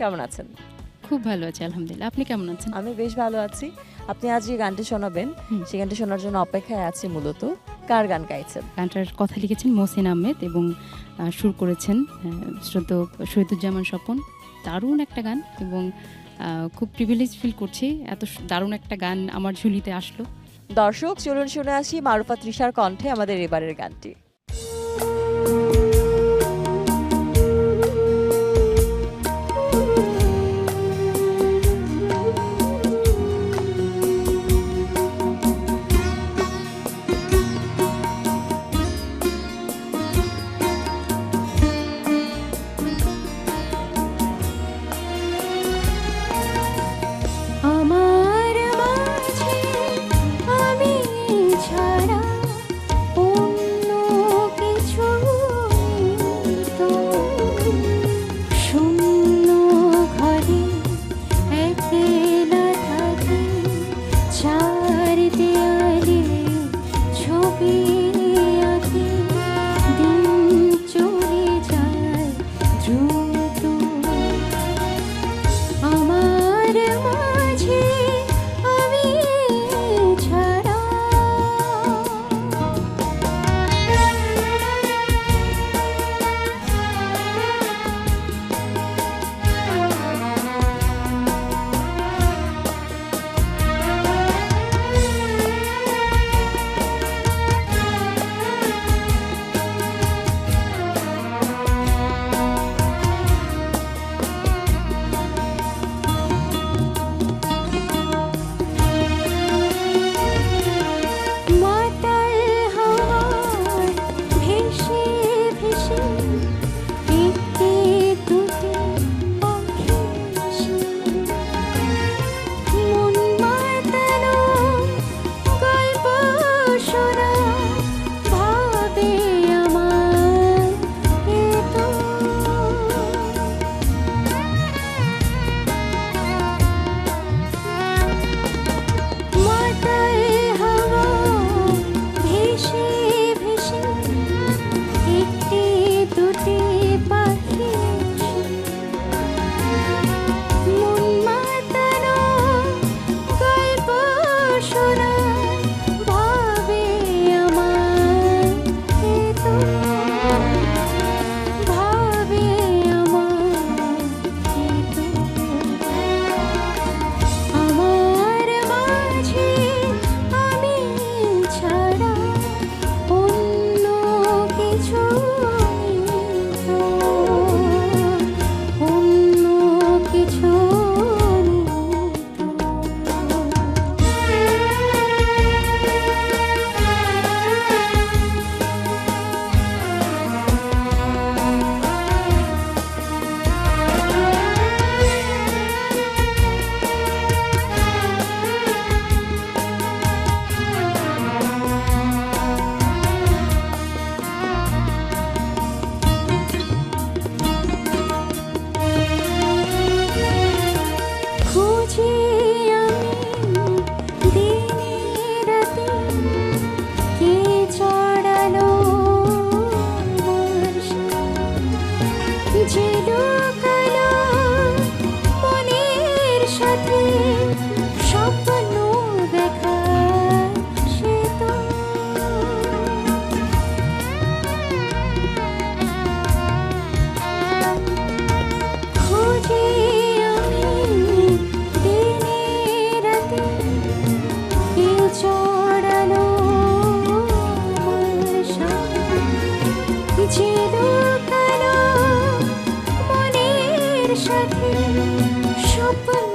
কেমন আছেন? খুব ভালো আছি আলহামদুলিল্লাহ। আপনি কেমন আছেন? আমি বেশ ভালো আছি। আপনি আজ যে গানটি শোনাবেন সেই গানটি শোনার জন্য অপেক্ষায় আছি মূলত। কার গান গাইছেন? গানটার কথা লিখেছেন মোহসিন আহমেদ এবং সুর করেছেন শ্রদ্ধ শহীদুজ্জামান স্বপন। দারুণ একটা গান এবং খুব প্রিভিলেজ ফিল করছি। এত দারুণ একটা গান আমার ঝুলিতে আসলো। দর্শক চলুন শুনে আসি মারুফা তৃষার কণ্ঠে আমাদের এবারের গানটি। 情。মনের সাথে স্বপ্ন দেখা